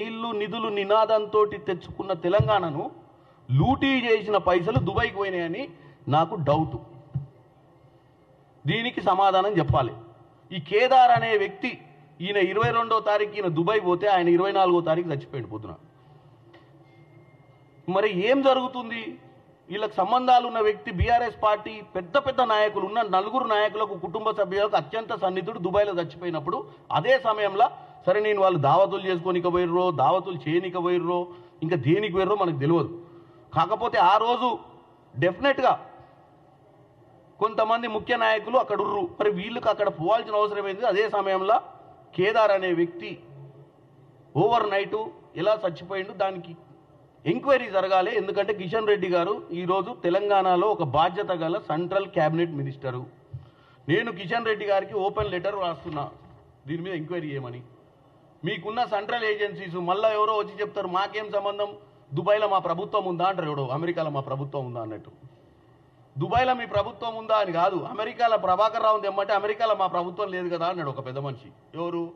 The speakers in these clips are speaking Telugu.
నీళ్ళు నిధులు నినాదంతో తెచ్చుకున్న తెలంగాణను లూటీ చేసిన పైసలు దుబాయ్కి పోయినాయని నాకు డౌట్ దీనికి సమాధానం చెప్పాలి. ఈ కేదార్ అనే వ్యక్తి ఈయన ఇరవై రెండో తారీఖు ఈయన దుబాయ్ పోతే ఆయన ఇరవై నాలుగో తారీఖు చచ్చిపోయింది పొద్దున. మరి ఏం జరుగుతుంది? వీళ్ళకి సంబంధాలు ఉన్న వ్యక్తి బీఆర్ఎస్ పార్టీ పెద్ద పెద్ద నాయకులు ఉన్న నలుగురు నాయకులకు కుటుంబ సభ్యులకు అత్యంత సన్నిధుడు దుబాయ్లో చచ్చిపోయినప్పుడు అదే సమయంలో సరే నేను వాళ్ళు దావతులు చేసుకోనిక పోయిర్రో దావతులు చేయనిక పోయిర్రో ఇంకా దేనికి పోయిర్రో మనకు తెలియదు. కాకపోతే ఆ రోజు డెఫినెట్గా కొంతమంది ముఖ్య నాయకులు అక్కడ ఉర్రు మరి వీళ్ళకి అక్కడ పోవాల్సిన అవసరం ఏంది? అదే సమయంలో కేదార్ అనే వ్యక్తి ఓవర్ నైట్ ఎలా చచ్చిపోయిండు. దానికి ఎంక్వైరీ జరగాలి. ఎందుకంటే కిషన్ రెడ్డి గారు ఈరోజు తెలంగాణలో ఒక బాధ్యత గల సెంట్రల్ క్యాబినెట్ మినిస్టరు నేను కిషన్ రెడ్డి గారికి ఓపెన్ లెటర్ రాస్తున్నా. దీని మీద ఎంక్వైరీ చేయమని. మీకున్న సెంట్రల్ ఏజెన్సీస్ మళ్ళీ ఎవరో వచ్చి చెప్తారు మాకేం సంబంధం? దుబాయ్లో మా ప్రభుత్వం ఉందా? అంటారు ఎవడో. అమెరికాలో మా ప్రభుత్వం ఉందా అన్నట్టు. దుబాయ్లో మీ ప్రభుత్వం ఉందా అని కాదు. అమెరికాలో ప్రభాకర్ రావు తెమ్మంటే అమెరికాలో మా ప్రభుత్వం లేదు కదా అన్నాడు ఒక పెద్ద మనిషి. ఎవరు?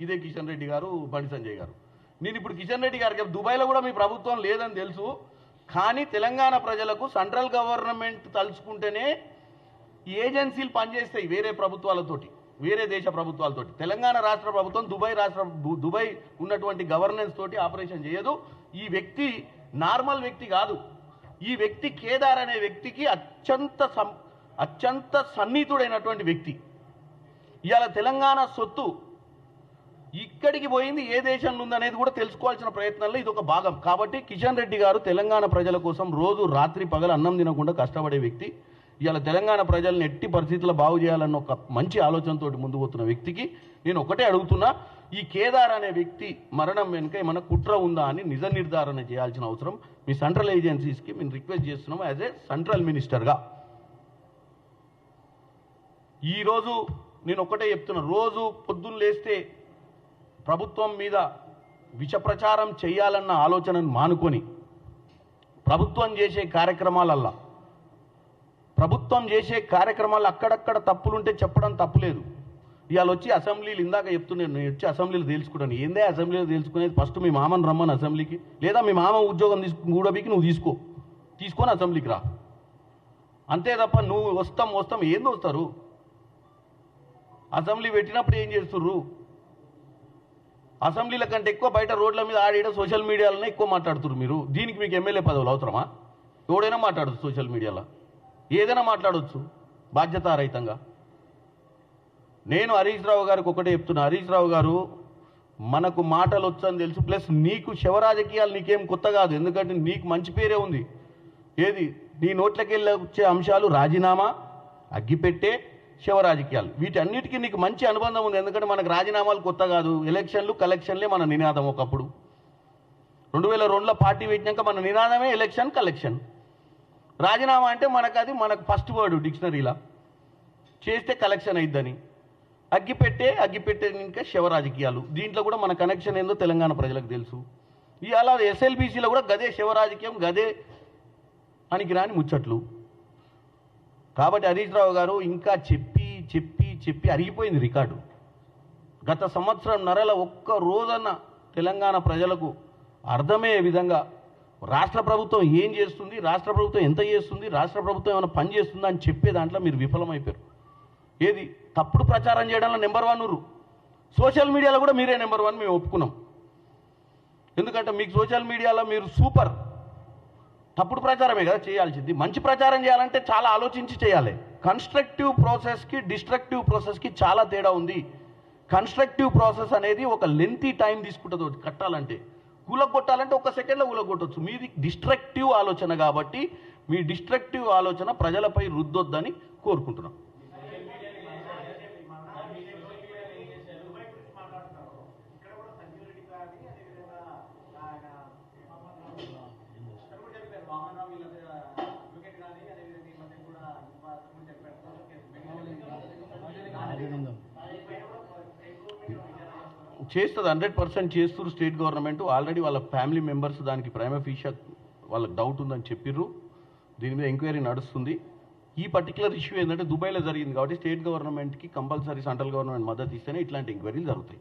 ఇదే కిషన్ రెడ్డి గారు బండి సంజయ్ గారు. నేను ఇప్పుడు కిషన్ రెడ్డి గారికి దుబాయ్లో కూడా మీ ప్రభుత్వం లేదని తెలుసు కానీ తెలంగాణ ప్రజలకు సెంట్రల్ గవర్నమెంట్ తలుచుకుంటేనే ఈ ఏజెన్సీలు పనిచేస్తాయి వేరే ప్రభుత్వాలతోటి. వేరే దేశ ప్రభుత్వాలతోటి. తెలంగాణ రాష్ట్ర ప్రభుత్వం దుబాయ్ రాష్ట్ర దుబాయ్ ఉన్నటువంటి గవర్నెన్స్ తోటి ఆపరేషన్ చేయదు. ఈ వ్యక్తి నార్మల్ వ్యక్తి కాదు. ఈ వ్యక్తి కేదార్ అనే వ్యక్తికి అత్యంత సం- అత్యంత సన్నిహితుడైనటువంటి వ్యక్తి. ఇవాళ తెలంగాణ సొత్తు ఇక్కడికి పోయింది ఏ దేశంలో ఉందనేది కూడా తెలుసుకోవాల్సిన ప్రయత్నంలో ఇది ఒక భాగం. కాబట్టి కిషన్ రెడ్డి గారు తెలంగాణ ప్రజల కోసం రోజు రాత్రి పగలు అన్నం తినకుండా కష్టపడే వ్యక్తి. ఇవాళ తెలంగాణ ప్రజల్ని ఎట్టి పరిస్థితుల్లో బాగు చేయాలన్న ఒక మంచి ఆలోచనతో ముందు పోతున్న వ్యక్తికి నేను ఒకటే అడుగుతున్నా ఈ కేదార్ అనే వ్యక్తి మరణం వెనుక ఏమైనా కుట్ర ఉందా అని నిజ నిర్ధారణ చేయాల్సిన అవసరం మీ సెంట్రల్ ఏజెన్సీస్కి మేము రిక్వెస్ట్ చేస్తున్నాం యాజ్ ఏ సెంట్రల్ మినిస్టర్గా. ఈరోజు నేను ఒకటే చెప్తున్నా రోజు పొద్దున్న లేస్తే ప్రభుత్వం మీద విష ప్రచారం చేయాలన్న ఆలోచనను మానుకొని ప్రభుత్వం చేసే కార్యక్రమాలల్లా ప్రభుత్వం చేసే కార్యక్రమాలు అక్కడక్కడ తప్పులుంటే చెప్పడం తప్పులేదు. ఇవాళ వచ్చి అసెంబ్లీలు ఇందాక చెప్తున్నాను నేను వచ్చి అసెంబ్లీలు తెలుసుకుంటాను ఏందే అసెంబ్లీలో తెలుసుకునేది ఫస్ట్ మీ మామని రమ్మని అసెంబ్లీకి. లేదా మీ మామ ఉద్యోగం తీసుకు కూడబీకి నువ్వు తీసుకో. తీసుకొని అసెంబ్లీకి రా. అంతే తప్ప నువ్వు వస్తాం వస్తాం. ఏంది వస్తారు? అసెంబ్లీ పెట్టినప్పుడు ఏం చేస్తుర్రు? అసెంబ్లీల కంటే ఎక్కువ బయట రోడ్ల మీద ఆడిడ సోషల్ మీడియాలోనే ఎక్కువ మాట్లాడుతున్నారు మీరు. దీనికి మీకు ఎమ్మెల్యే పదవులు అవసరమా? ఎవడైనా మాట్లాడుతుంది సోషల్ మీడియాలో. ఏదైనా మాట్లాడవచ్చు బాధ్యతారహితంగా. నేను హరీష్ రావు గారికి ఒకటే చెప్తున్నా హరీష్ రావు గారు మనకు మాటలు వచ్చని తెలుసు ప్లస్ నీకు శవ రాజకీయాలు నీకేం కొత్త కాదు ఎందుకంటే నీకు మంచి పేరే ఉంది. ఏది? నీ నోట్లకెళ్ళి వచ్చే అంశాలు రాజీనామా అగ్గిపెట్టే శవ రాజకీయాలు వీటన్నిటికీ నీకు మంచి అనుబంధం ఉంది ఎందుకంటే మనకు రాజీనామాలు కొత్త కాదు. ఎలక్షన్లు కలెక్షన్లే మన నినాదం ఒకప్పుడు. రెండు వేల రెండులో పార్టీ పెట్టినాక మన నినాదమే ఎలక్షన్ కలెక్షన్. రాజీనామా అంటే మనకు అది మనకు ఫస్ట్ వర్డ్ డిక్షనరీలా చేస్తే కలెక్షన్ అయిద్దని. అగ్గిపెట్టే అగ్గిపెట్టే ఇంకా శివ రాజకీయాలు. దీంట్లో కూడా మన కనెక్షన్ ఏందో తెలంగాణ ప్రజలకు తెలుసు. ఇవాళ ఎస్ఎల్బీసీలో కూడా గదే శివ రాజకీయం గదే పనికిరాని ముచ్చట్లు. కాబట్టి హరీష్ రావు గారు ఇంకా చెప్పి చెప్పి చెప్పి అరిగిపోయింది రికార్డు. గత సంవత్సరం నరల ఒక్క రోజన్న తెలంగాణ ప్రజలకు అర్థమయ్యే విధంగా రాష్ట్ర ప్రభుత్వం ఏం చేస్తుంది? రాష్ట్ర ప్రభుత్వం ఎంత చేస్తుంది? రాష్ట్ర ప్రభుత్వం ఏమైనా పని చేస్తుందా అని చెప్పే దాంట్లో మీరు విఫలమైపోయారు. ఏది? తప్పుడు ప్రచారం చేయడంలో నెంబర్ వన్ ఉర్రు సోషల్ మీడియాలో కూడా మీరే నెంబర్ వన్ మేము ఒప్పుకున్నాం. ఎందుకంటే మీకు సోషల్ మీడియాలో మీరు సూపర్. తప్పుడు ప్రచారమే కదా చేయాల్సింది. మంచి ప్రచారం చేయాలంటే చాలా ఆలోచించి చేయాలి. కన్స్ట్రక్టివ్ ప్రాసెస్కి డిస్ట్రక్టివ్ ప్రాసెస్కి చాలా తేడా ఉంది. కన్స్ట్రక్టివ్ ప్రాసెస్ అనేది ఒక లెంతీ టైం తీసుకుంటుంది కట్టాలంటే. కూలగొట్టాలంటే ఒక సెకండ్లో కూలగొట్టవచ్చు మీది డిస్ట్రక్టివ్ ఆలోచన కాబట్టి మీ డిస్ట్రక్టివ్ ఆలోచన ప్రజలపై రుద్దొద్దని కోరుకుంటున్నాం. చేస్తుంది హండ్రెడ్ పర్సెంట్ చేస్తున్నారు స్టేట్ గవర్నమెంట్. ఆల్రెడీ వాళ్ళ ఫ్యామిలీ మెంబర్స్ దానికి ప్రైమ ఫీషా వాళ్ళకి డౌట్ ఉందని చెప్పిర్రు. దీని మీద ఎంక్వైరీ నడుస్తుంది. ఈ పర్టికులర్ ఇష్యూ ఏంటంటే దుబాయ్లో జరిగింది కాబట్టి స్టేట్ గవర్నమెంట్కి కంపల్సరీ సెంట్రల్ గవర్నమెంట్ మద్దతు ఇస్తేనే ఇట్లాంటి ఎంక్వైరీలు జరుగుతాయి.